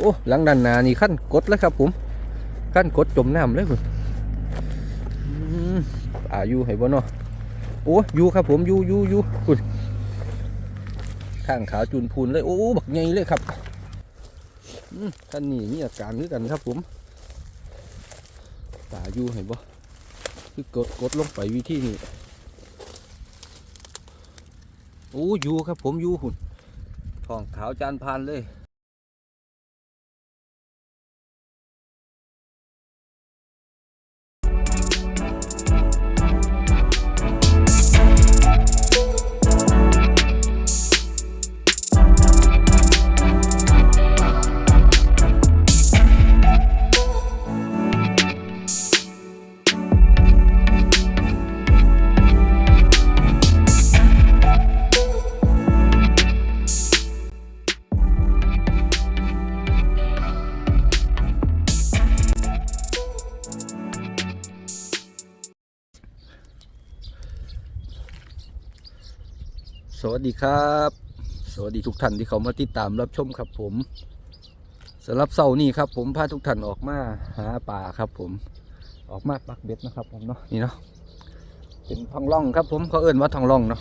โอ้หลังด้านหน้านี่ขั้นกดแล้วครับผมขั้นกดจมน้ำเลยคุณอายู่ให้บ่เนาะโอ้อยู่ครับผมอยู่อยู่อยู่คุณข้างขาจูนพูนเลยโอ้บักใหญ่เลยครับท่านนี่มีอาการคือกันครับผมตาอยู่ให้บ่คือกดกดลงไปวิธีนี้โอ้อยู่ครับผมอยู่หุ่นท้องขาวจานพานเลย วัสดีครับ สวัสดีทุกท่านที่เขามาติดตามรับชมครับผมสำหรับเสาร์นี้ครับ ผมพาทุกท่านออกมาหาป่าครับ ผมออกมาปักเบ็ดนะครับ ผมเนาะนี่เนาะเป็นทองล่องครับ ผมเขาเอิ่นว่าทองล่องเนาะ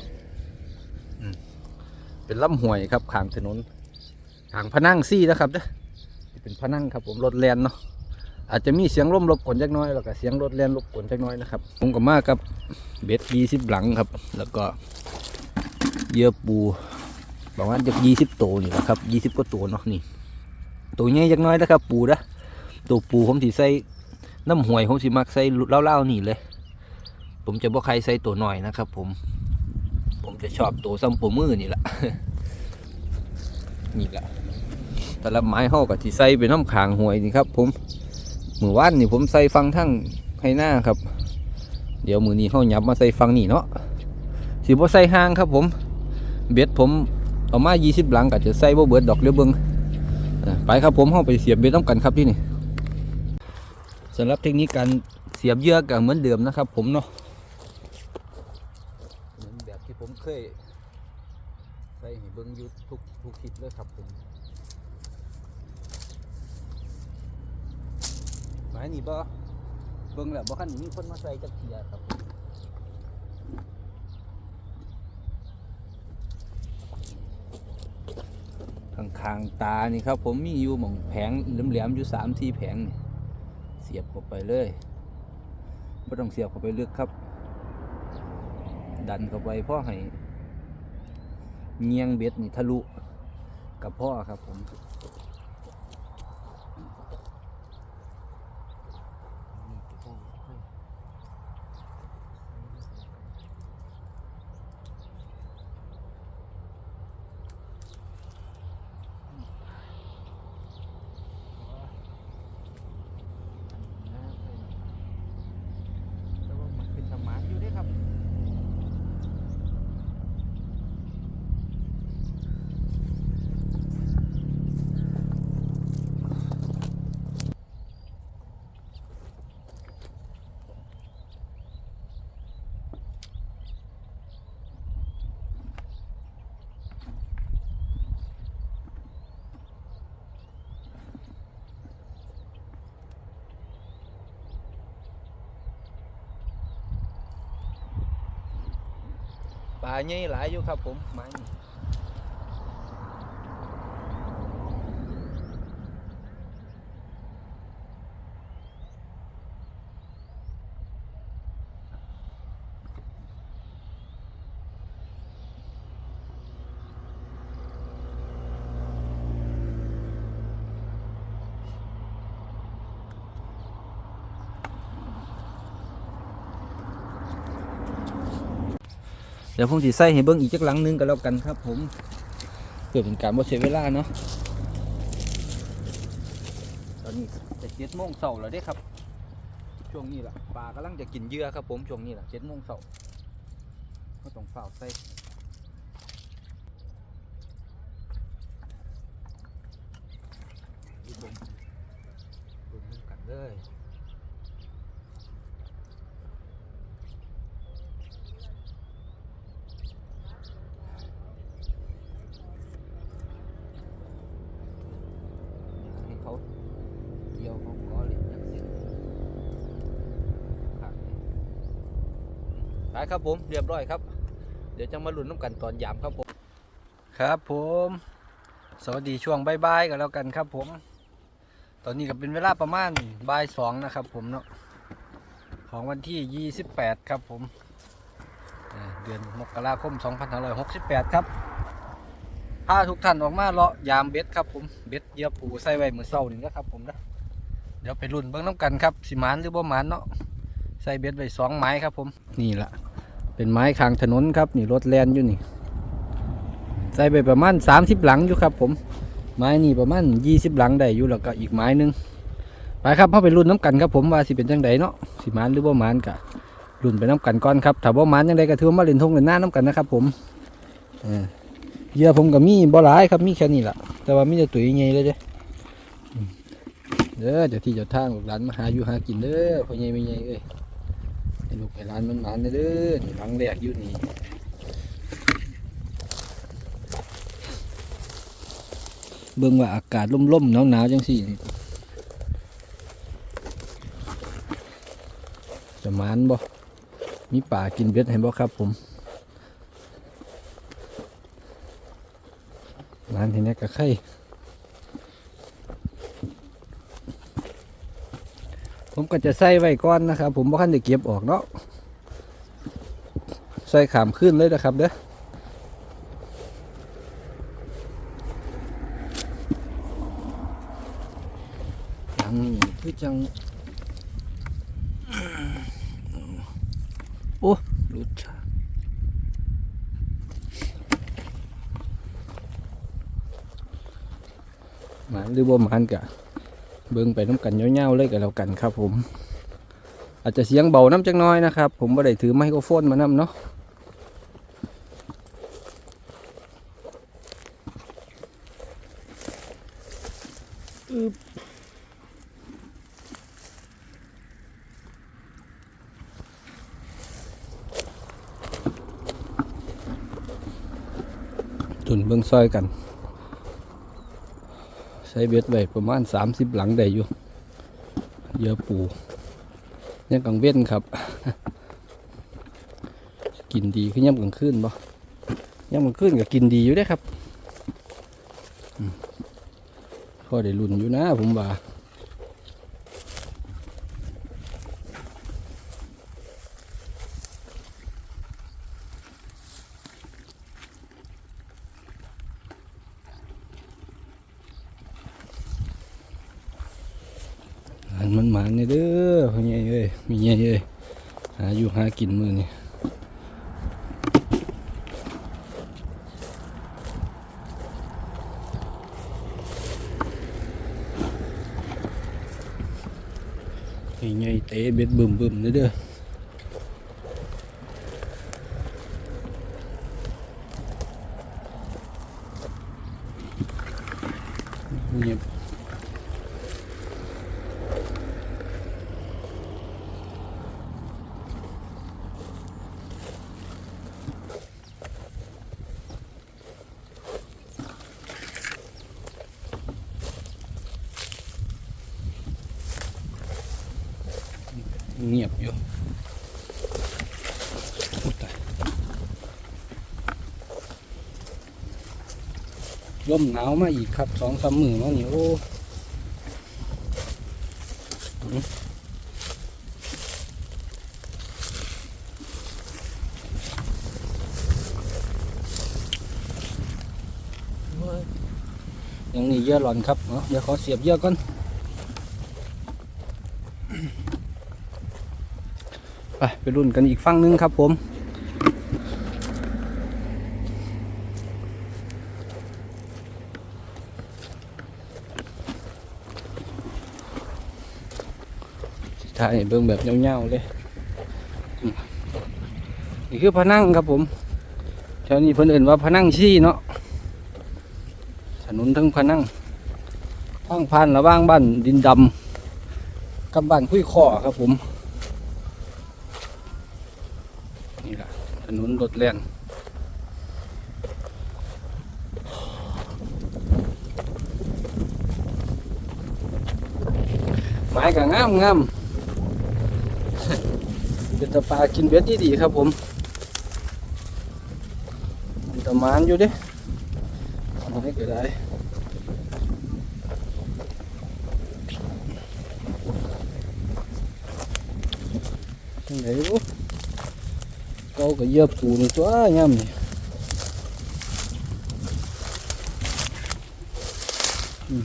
เป็นลำห้วยครับขางถนนขางพนังซี่นะครับเด้อเป็นพนังครับ ผมรถแลนเนาะอาจจะมีเสียงร่มรบกวนจักน้อยแล้วก็เสียงรถแลนรบกวนจักน้อยนะครับผมก็มากับเบ็ดยี่สิบหลังครับ แล้วก็ เยื่อปูประมาณจากยี่สิบตัวนี่แหละครับยี่สิบกว่าตัวเนาะนี่ ตัวใหญ่จักน้อยนะครับ ปูนะตัวปูผมสิใส่น้ำหวยผมสิมักใส่เล่าๆนี่เลย ผมจะบ่ใครใส่ตัวหน่อยนะครับ ผม ผมจะชอบตัวซ้ำปูมือนี่แหละนี่แหละแต่ละไม้ห่อกับที่ใส่เป็นน้ำขางหวยนี่ครับ ผมมือว่านนี่ผมใส่ฟังทั้งให้หน้าครับ เดี๋ยวมือนี้ห่อยับมาใส่ฟังนี่เนาะสิบ่ใส่ห้างครับผม เบ็ดผมเอามา20หลังก็จะใส่บ่เบิดดอกเรือเบิงไปครับผมเฮาไปเสียบเบ็ดน้ำกันครับที่นี่สำหรับเทคนิคการเสียบเยื่อก็เหมือนเดิมนะครับ ผมเนาะเหมือนแบบที่ผมเคยใส่ให้เบิงอยู่ทุกทุกคลิปเลยครับผมหมายนี่บ่เบิงแล้วบ่คันมีคนมาใส่จักเทียครับผม ข้างตานี่ครับ ผมมีอยู่หม่องแผงแหลมๆอยู่สามที่แผงนี่เสียบเข้าไปเลยไม่ต้องเสียบเข้าไปลึกครับ ดันเข้าไปพ่อให้เงียงเบ็ดนี่ทะลุกับพ่อครับผมแต่ว่ามันเป็นสมานอยู่เด้ครับ ปลาใหญ่หลายอยู่ครับผมไม้ ดี๋ยวผมสิใส่ให้เบิ้งอีกจักหลังนึงก็แล้วกันครับ ผมเพื่อเป็นการบ่เสียเวลาเนาะตอนนี้จะเจ็ดโมงเสาร์แล้วเด้ครับ ช่วงนี้ล่ะปลากำลังจะกินเยื่อครับ ผมช่วงนี้ล่ะเจ็ดโมงเสาร์ก็ต้องเฝ้าใส่อีกบ่มบ่มกันเลย ครับผมเรียบร้อยครับ เดี๋ยวจะมาลุ้นน้ำกันตอนยามครับผม ครับผม สวัสดีช่วงบายๆกันแล้วกันครับผม ตอนนี้ก็เป็นเวลาประมาณบ่ายสองนะครับผมเนาะของวันที่ 28 ครับผมเดือนมกราคม 2568 ครับพาทุกท่านออกมาเลาะยามเบ็ดครับผมเบ็ดเยียบปูใส่ไว้มือนเศร้านี่นะครับผมนะเดี๋ยวไปรุ่นเบื้องน้ำกันครับสิมานหรือบ่หมานเนาะใส่เบ็ดไว้สองไม้ครับผมนี่แหละ เป็นไม้คางถนนครับนี่รถแลนอยู่นี่ ใส่ไปประมาณ30หลังอยู่ครับ ผม ไม้นี่ประมาณ20หลังได้อยู่แล้วก็อีกไม้หนึงไปครับเข้าไปรุ่นน้ำกันครับผมว่าสิเป็นจังไดเนาะสิมานหรือบ่มานกะรุ่นไปน้ำกันก่อนครับถ้าบ่มานจังไดก็ถือว่ามาเล่นทงเล่นหน้าน้ำกันนะครับ ผมเยื่อผมก็มีบ่หลายครับมีแค่นี้ละแต่ว่ามีแต่ตัวใหญ่เลยเด้เด้อเจ้าที่เจ้าทางลูกหลานมาหาอยู่หากินเด้อพ่อใหญ่แม่ใหญ่เอ้ย ให้ลูกให้หลานมันหมานเด้อนี่หลังแรกอยู่นี่เบิ่งว่าอากาศล่มๆหนาวๆจังสี่จะมานบ่ มีป่ากินเบ็ดให้บ่ครับผมหมานเห็นแน่กะไข่ ผมก็จะใส่ไว้ก่อนนะครับ ผมบ่คันจะเก็บออกเนาะใส่ขามขึ้นเลยนะครับเด้อทางนี้คือจัง โอ้รุดชาหมานหรือบ่หมานกะ เบิ่งไปน้ำกันเงาๆเลยกับเรากันครับ ผม อาจจะเสียงเบาน้ำจังน้อยนะครับ ผมไม่ได้ถือไมโครโฟนมานำเนาะตุนเบิ่งซอยกัน ช้เบ็ดไว้ประมาณ30หลังได้อยู่เยอะปูยังกังเว้นครับ กินดีขึ้นย่ำกลางคืนบ่ย่ำกลางคืนก็กินดีอยู่ได้ครับอืมพอได้รุ่นอยู่นะผมว่า อันมันหมานนี่เด้อพ่อใหญ่เอ้ยมีใหญ่เอ้ยหาอยู่หากินมือนี่มีใหญ่เตะเบ็ดบึมบึมๆเด้อ เงียบอยู่อุ๊ยตายลมหนาวมาอีกครับสองสามหมือมานี่โอ้อื้อโอ้ยยังนี่เยอะหลอนครับเนาะเดี๋ยวขอเสียบเยอะก่อน ไปไปรุ่นกันอีกฝั่งหนึงครับผมถ่ายให้เบิ่งแบบเงาๆเลยอืมนี่คือพนังครับผมแถวนี้เพิ่นเอิ่นว่าพนังชี้เนาะถนนทั้งพนังทางผ่านระว่างบ้านดินดำกับบ้านคุยข้อครับผม นี่แหละถ นุนรถแล่นไม้ก็งามงามเป็นตะปลากินเบ็ดดีๆครับผมประมาณอยู่ด้เอาให้เก็ได้จังไดบุเกา ก็เหยียบปูนี่ตัวย่ำนี่อืม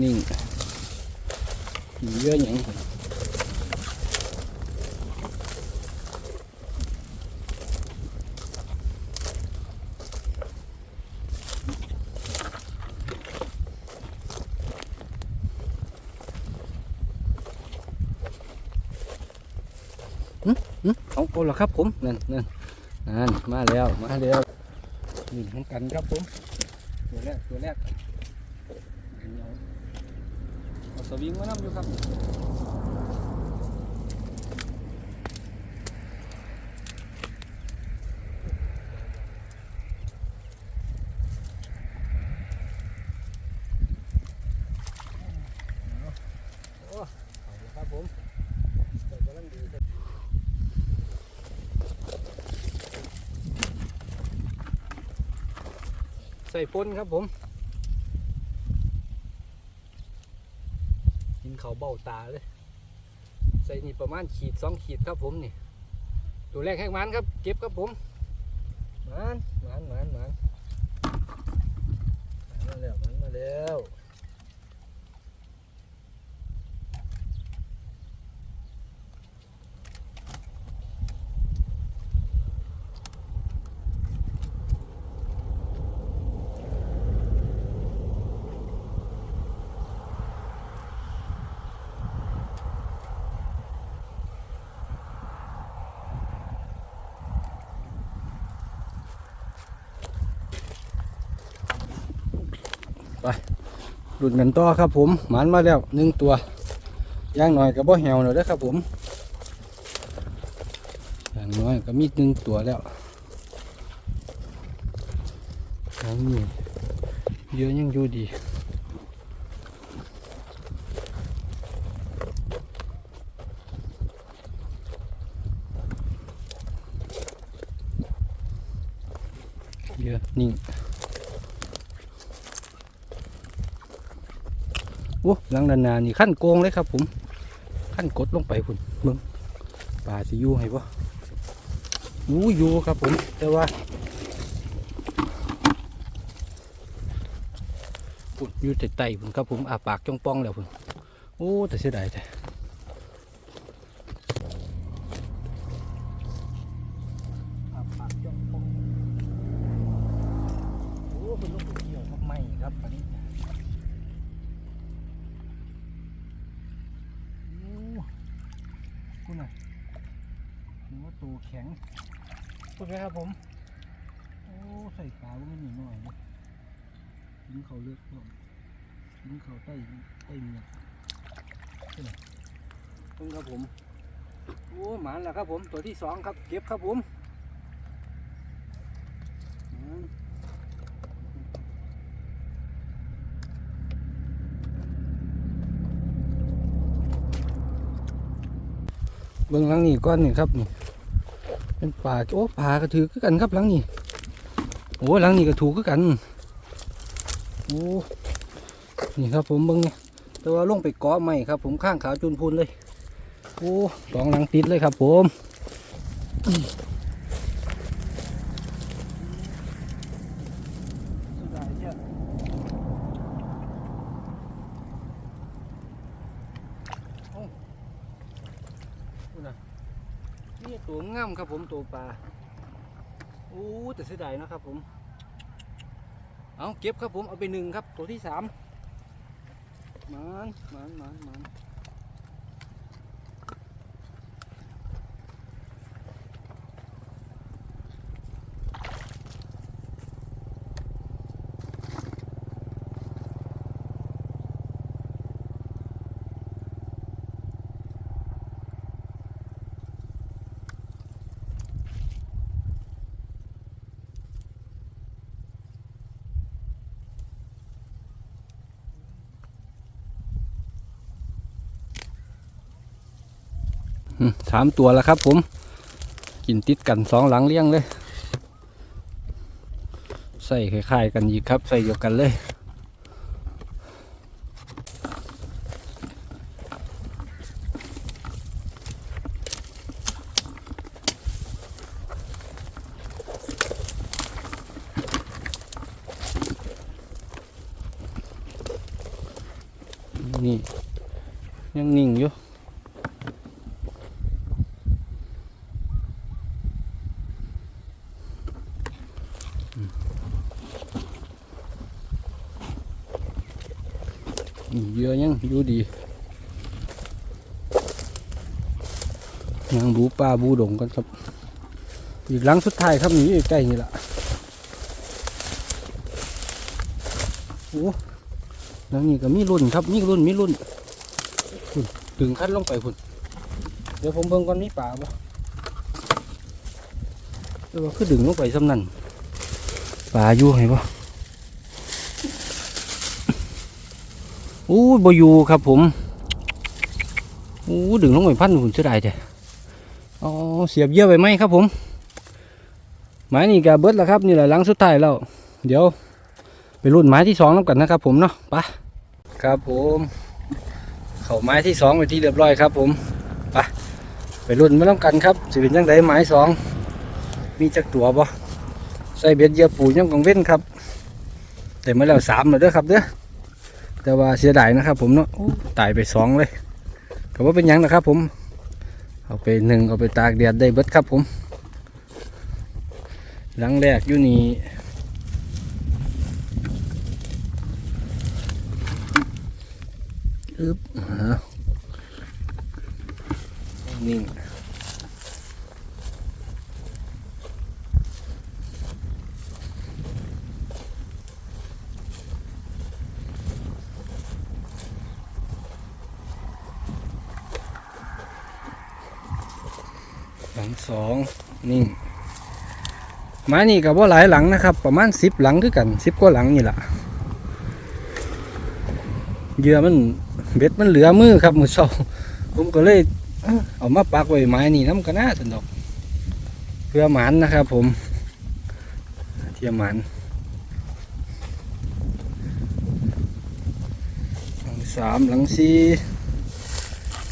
นิ่งมีเยอะหยังหั่น หึ เราเอาละครับผมนั่นนั่นนั่นมาแล้วมาแล้วหนึ่งขอนกันครับผมตัวแรกตัวแรกเอาสวิงมานำอยู่ครับโอ้เอาละครับผมใส่กำลังดีครับ ใส่ปนครับผมกินเขาเบ้าตาเลย ใส่นี่ประมาณขีดสองขีดครับผมนี่ ตัวแรกแห้งมันครับเก็บครับผมมันมันมันมันมันมาแล้วมันมาแล้ว หลุดกันต่อครับผมหมันมาแล้วหนึ่งตัวย่างน้อยก็บ่แหวแล้วเด้ครับผมอย่างน้อยก็มีหนึ่งตัวแล้วอันนี้เยอะยังอยู่ดีเยอะนิ่ง โอ้หลังดานนานี่ขั้นโกงเลยครับผมขั้นกดลงไปพุ่นเบิ่งปลาสิยูให้ปะอู้อยู่ครับผม แต่ว่าพุ่นยูแต่ไตพุ่นครับผมอาปากจ้องป้องแล้วพุ่นโอ้แต่เสียดายแต่อาปากจ้องป้องโอ้เป็นลูก ตัวแข็งพูดไหมครับผม โอ้ใส่ปลาก็ไม่มีหน่อยนะกินเขาเลือกก่อนกินเขาใต้ใต้เนื้อนี่น่ะต้องครับผมโอ้หมานแล้วครับผมตัวที่สองครับเก็บครับผมหมานเบื้องหลังนี่ก้อนนี่ครับนี่ เป็นป่าโอ้ป่ากระถือคือกันครับหลังนี่โอ้หลังนี่ก็ถูกคือกันโอ้นี่ครับผมเบิ้งนี่แต่ว่าลงไปเกาะใหม่ครับ ผมข้างขาวจุนพูนเลยโอ้สองหลังติดเลยครับผมนี่ ตัวง่ามครับผมตัวปลาโอ้แต่เสียดายนะครับผม เอาเก็บครับผมเอาไปหนึ่งครับตัวที่สามมันมันมันมัน สามตัวแล้วครับ ผม กินติดกันสองหลังเลี้ยงเลย ใส่คล้ายๆกันอีกครับ ใส่เดียวกันเลย นี่ ยังนิ่งอยู่ อืมเยอะยังดูดี ยังบูปลาบูดงกันครับ อีกหลังสุดท้ายครับนี่ใกล้นี่ละโอ้หลังนี้ก็มีรุ่นครับมีรุ่นมีรุ่นถึงขั้นลงไปพุ่นเดี๋ยวผมเบิ่งก่อนมีปลาบ่เดี๋ยวคือดึงลงไปสำนั่นปลาอยู่ไหนบ่อู้บอยู่ครับผมอู้ดึงลงไปพันหุ่นเสียดายแต่อ๋อ เสียบเยอะไปไหมครับผมหมายนี่กเบิดแล้วครับนี่แหละหลังสุดท้ายแล้วเดี๋ยวไปรุ่นไม้ที่สองแล้วกันนะครับ ผมเนาะไปครับผม เข้าไม้ที่สองไปที่เรียบร้อยครับ ผมไปไปรุ่นไม่ต้องกันครับสิเป็นยังไงไม้สองมีจักตัวบ่ใส่เบ็ดเยื่อปูยังกังเว้นครับ แต่มาแล้วสามแล้วเด้อครับเด้อแต่ว่าเสียดายนะครับ ผมเนาะตายไปสองเลยก็ว่าเป็นยังนะครับ ผม เอาไปหนึ่งเอาไปตากแดดได้เบิดครับผม หลังแรกอยู่นี่อึบฮะนิ่ง สองนิ่งไม้นี่กับว่าหลายหลังนะครับ ประมาณสิบหลังคือกันสิบกว่าหลังนี่แหละเหยื่อมันเบ็ดมันเหลือมือครับมือเศร้าผมก็เลยเอามาปักไว้ไม้นี่น้ำกันน่าสนดอก เพื่อหมันนะครับผมเทียมหมันหลังสามหลังสี่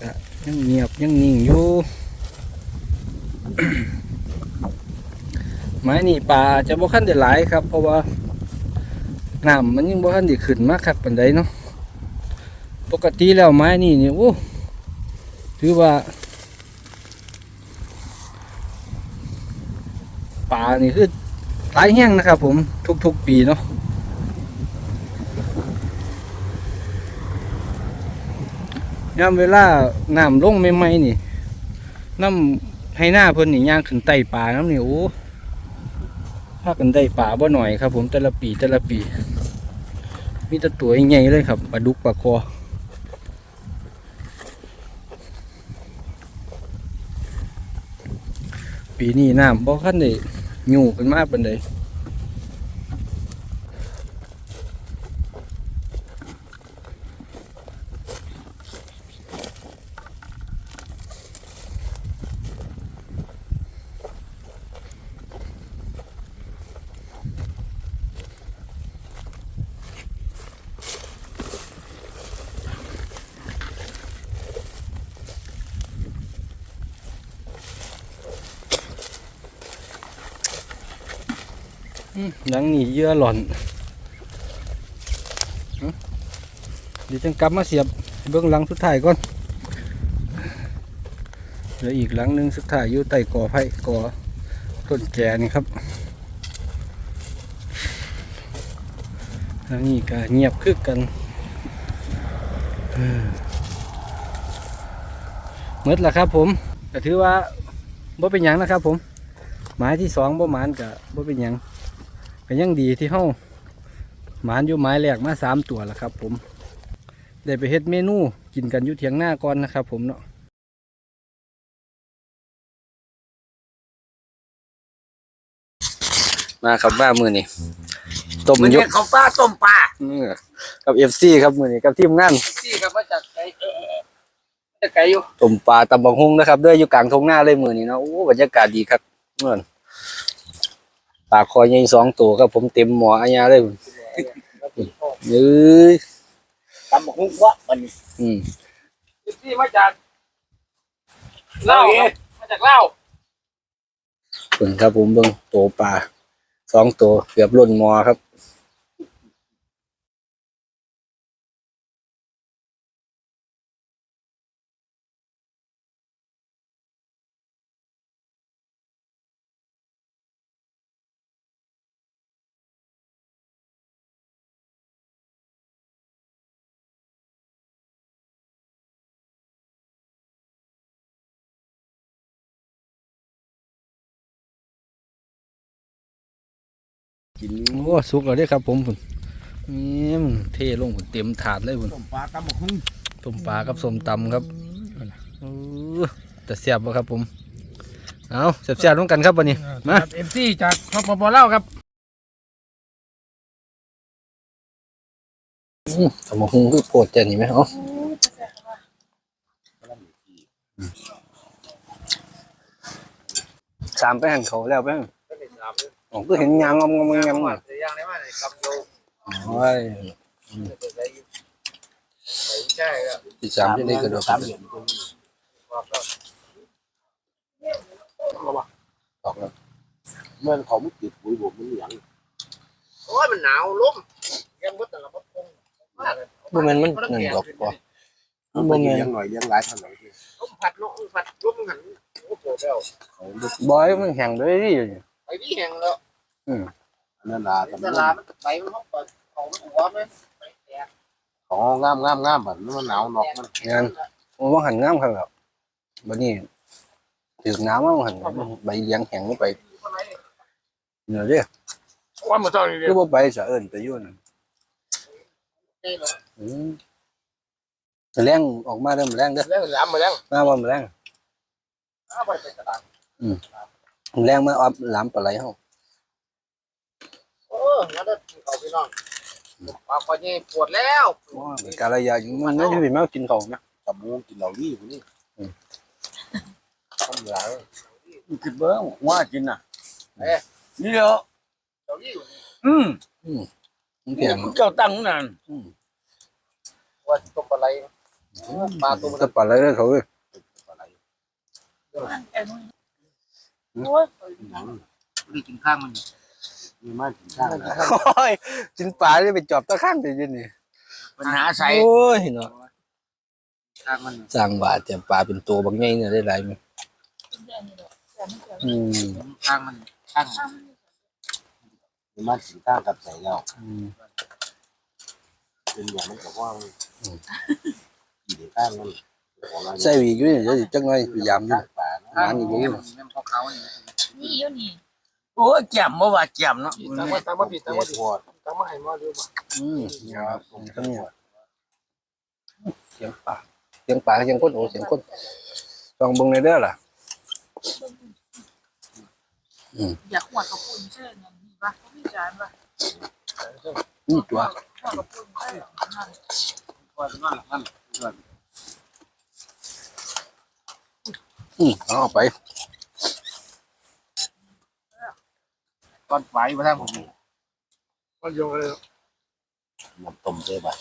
ก็ยังเงียบยังนิ่งอยู่ ไม้นี่ปลาจะบ่ขั้นได้หลายครับ เพราะว่าน้ำมันยังบ่ขั้นได้ขึ้นมากคักปานใดเนาะปกติแล้วไม้นี่เนี่ยโอ้ถือว่าป่านี่คือหลายแห้งนะครับ ผมทุกๆปีเนาะยามเวลาน้ำลงใหม่ๆนี่น้ำ ให้หน้าเพิ่นนี่ย่างขึ้นไต่ป่าน้ำนี่โอ้พากันได้ป่าบ่หน่อยครับ ผมแต่ละปีแต่ละปีมีแต่ตัวใหญ่เลยครับปลาดุกปลาคอปีนี้น้ำบ่ขั้นเด้อยู่กันมากปานเลยนี่ เหยื่อหล่อนเอ้าเดี๋ยวจังกลับมาเสียบเบื้องหลังสุดท้ายก่อนเหลืออีกหลังหนึ่งสุดท้ายอยู่ใต้กอไผ่กอต้นแก่นี่ครับทางนี้ก็เงียบคึกกันเอ้อหมดแล้วครับผมก็ถือว่าบ่เป็นหยังนะครับผม หมายที่สองบ่หมานก็บ่เป็นหยัง ก็ยังดีที่เฮาหมานอยู่ไม้แรกมาสามตัวแล้วครับ ผม ได้ไปเฮ็ดเมนูกินกันอยู่เถียงหน้าก่อนนะครับ ผมเนาะมาครับมามือนี่ต้มมันยเรียกกเขาวปลาต้มปลาเออกับเอฟซีครับมือนี่กับทีมงานที่ครับมาจากไกลเออเออมาจากไกลอยู่ต้มปลาตำบักฮุงนะครับเด้วยอยู่กลางทงหน้าเลยมือนี่เนาะโอ้บรรยากาศดีครับเมื่อน ปลาคอใหญ่สองตัวครับผมเต็มหมออาญาเลยพุ่นเอ้ยตำบักหุ่งวะมันอืมที่มาจากเล่าวครับมาจากเล่าวเบิ่งครับผมเบิ่งโตปลาสองตัวเกือบล้นหมอครับ กินโอ้สุกแล้วเด้ครับผมพุ่นนี่มันเทลงพุ่นเต็มถาดเลยพุ่นต้มปลาตำบักหุ่งต้มปลากับส้มตำครับโอ้แต่แซ่บบ่ครับผมเอาแซ่บๆร่วมกันครับวันนี้มาเอ็มซีจากพปปเล่าวครับสมองคือโปรดจะนี่ไหมเอ๋อสามไปหันเขาแล้วไปหั่น อ๋อก็เห็นยางงอมงอมงอมงอมย่างได้ว่าในกำโยโอ้ยใช่ครับที่สามที่ได้กระโดดสามเหลี่ยมออกแล้วเมื่อเขาไม่ติดปุ๋ยผมมันเหลืองโอ้ยมันหนาวลมยังวัดแต่ละวัดคงมากเลยบ่แม่นมันนั่นดอกบ่มันบ่เลี้ยงหน่อยเลี้ยงหลายเท่าไหร่ลมพัดลมพัดลมหันโอ้โหแล้วเขาไม่บอยมันแห้งด้วยดิอยู่นี่ ไปที่แห่งแล้วนั่นล่ะตแต่ลาดมันไปมันเขาเปิดของมันหัวมันไปแตกของงามงามงามแบบมันหนาวนอกมันงานมันบ่หันงามครับแบบบัดนี้ถึกน้ำมันหันใบเลี้ยงแห้งลงไปเนื้อเด้อว่ามันต้องนี่คือบ่ไปสะเอิ้นไปอยู่นั่นนี่เหรออืมแรงออกมาเริ่มแรงเด้อแล้วล้ำมาแล้วมาบ่แรงเอาไปไปตลาด แรงมาออบหลามปลาไหลเฮาโอ้งั้นก็เอาไปน้องปากคอนี่ปวดแล้วว้าเป็นกาลยาอยู่มันไม่ได้เป็นแมวกินเขานะตำมูกินเหล่านี้คนนี้ทำหลายกินเบิ้งว่ากินน่ะเอ๊ะนี่เดียวเจ้านี่อืมมันเพียงเจ้าตั้งนั่นว่าต้มปลาไหลปลาตัวมันจะปลาไหลเด้อเขาเอ้ ยอะไรนี่กินข้างมันมีมากกินข้าวนะโอ้ยกินปลาได้ไปจอบตะข้างได้ยินนี่ปัญหาใส่โอ้ยเนาะข้างมันสร้างบาดแต่ปลาเป็นตัวบางใหญ่เนี่ยได้หลายมั้ยอืมข้างมันข้างมีมากกินข้าวกับใส่แล้วอืมเป็นอย่างมันกับว่ากินข้างมันใส่หวีกอยู่นี่เดี๋ยวสิจักหน่อยพยายามอยู่ ปลาหานี่บ่อยู่มันพอเขานี่นี่อยู่นี่โอ้ยแจ่มบ่ว่าแจ่มเนาะตั้งมาตั้งมาผิดตั้งมาผิดทอดตั้งมาให้มาดูบ่อืมครับทั้งนี้เสียงปลาเสียงปลาเสียงคนโอ้เสียงคนลองเบิ่งในเด้อล่ะอยากหัวกระปุนใช่ไหมมีปะเขามีจานปะนี่ตัวหัวกระปุนใช่ไหมนั่นพอนั่นนั่น อืมเอาไปก้อนไฟมาทางผมก้อนโยงเลยน้ำต้มเจ๊บะ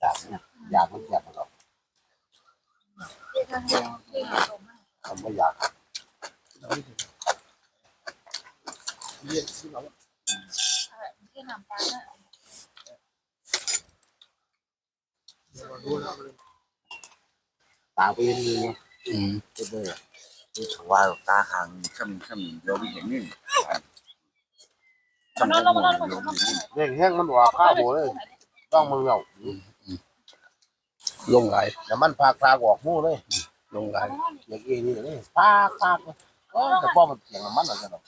อยากเนี่ยอยากมันอยากมันหรอกที่ทางที่ทางตรงนั้นทำไม่อยากที่น้ำปลาเนี่ยตาไปเห็นนี่ อืมก็ได้ว่าตาหางช่ำช่ำเราไม่เห็นนี่นอนลงนอนลงนอนเร่งแห้งมันว่าข้าวโบเลยต้องมึงเอาลงไหลแล้วมันพากพากออกมู่เลย ลงไหลอย่างนี้นี่เลยพากพากเลยแต่ป้อมันเสียงมันอะไรกันหรอก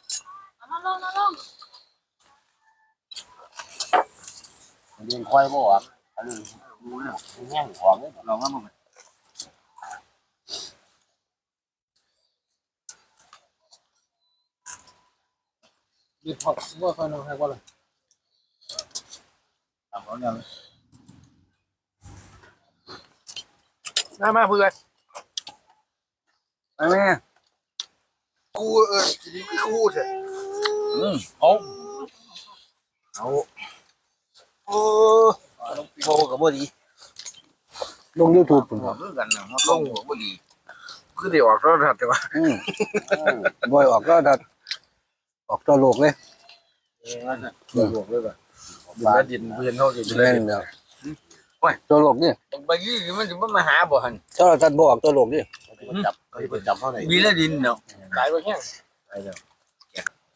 นอนลงลงเลี้ยงควายบ่วะอันนี้แห้งของเลยลองว่ามึง มีพอว่าคอยน้องให้ว่าอะไรทำเขาเนี่ยมามาเพื่อนไปแม่กูเออกินกูเถอะอืมเอาเอาโอ้โบกับโบดีลงยูทูบผมหัวคือกันนะเขาต้องหัวบ่ดีคือได้ออกโทรทัศน์แต่ว่าอืมบอยออกก็ดัด ออกตัวโลกเลยตัวหลวกเลยป่ะดินละดินเพื่อนเขาสิดินละเล่นดินเดียวตัวโลกนี่ไปยี่มันจะมาหาบ่หันถ้าเราตัดบออกตัวโลกนี่จับเขาจะไปจับเขาไหนมีละดินเนาะตายไปแห้ง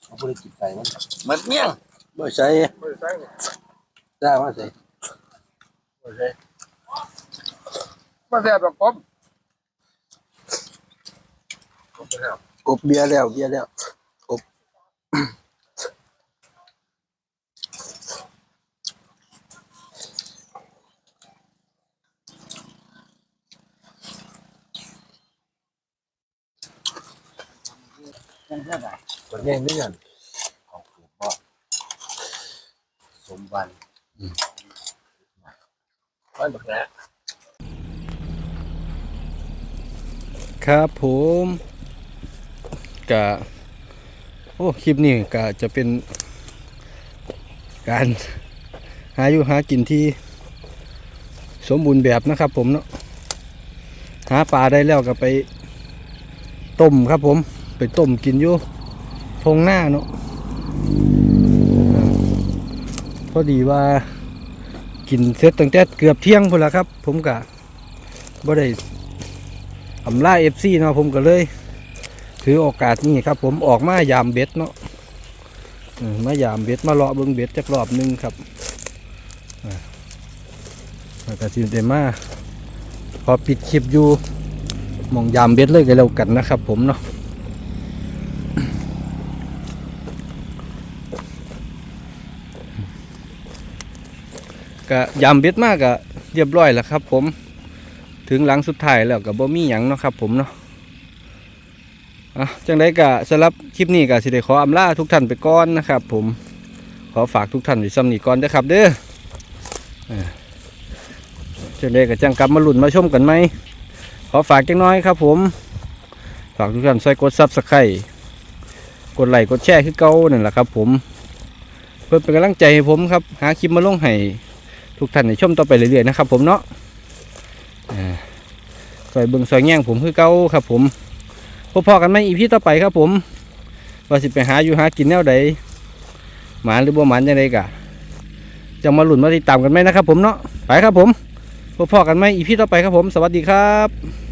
เขาไม่ได้กินไก่มันมันเมี่ยงบ่ใส่ไม่ได้ใส่เนี่ยได้มาใส่มาแซ่บแบบกบกบเบียร์แล้วเบียร์แล้วกบ คนแย่งนี่กันของถูกบ่สมบันร้อยบักแล้วครับผมกะ โอ้คลิปนี้กะจะเป็นการหาอยู่หากินที่สมบูรณ์แบบนะครับ ผมเนาะหาปลาได้แล้วก็ไปต้มครับ ผมไปต้มกินอยู่ทงหน้าเนาะอ่าพอดีว่ากินเสร็จตั้งแต่เกือบเที่ยงพุ่นละครับ ผมกะบ่ได้อำลาเอฟซีเนาะผมก็เลย ถือโอกาสนี้ครับ ผมออกมายามเบ็ดเนาะมายามเบ็ดมาเลาะเบิ่งเบ็ดจักรอบหนึงครับแล้วก็สิได้มาพอปิดคลิปอยู่มองยามเบ็ดเลยก็แล้วกันนะครับ ผมเนาะก็ยามเบ็ดมากก็เรียบร้อยแล้วครับ ผมถึงหลังสุดท้ายแล้วก็บ่มีหยังเนาะครับ ผมเนาะ อะจังไดก็สำหรับคลิปนี้ก็สิได้ขออำลาทุกท่านไปก่อนนะครับ ผมขอฝากทุกท่านไว้ซ้ำนี้ก่อนเด้ครับ เด้อเจะเด็กกับจังกลับมาหลุนมาชมกันไหมขอฝากจังน้อยครับ ผม ฝากทุกท่านใส่กดซับสไครต์กดไลค์กดแชร์คือเก่านั่นแหละครับ ผม เพื่อเป็นกำลังใจให้ผมครับ หาคลิปมาลงให้ทุกท่านในชมต่อไปเรื่อยๆนะครับ ผมเนาะอ่าซอยเบิ่งซอยแง่งผมคือเก่าครับ ผม พบพอกันไหมอีพีต่อไปครับผมว่าสิไปหาอยู่หากินแนวใดหมานหรือบ่หมานยังไงกะจะมาหลุนมาติดตามกันไหมนะครับผมเนาะไปครับผมพบพอกันไหมอีพีต่อไปครับผม สวัสดีครับ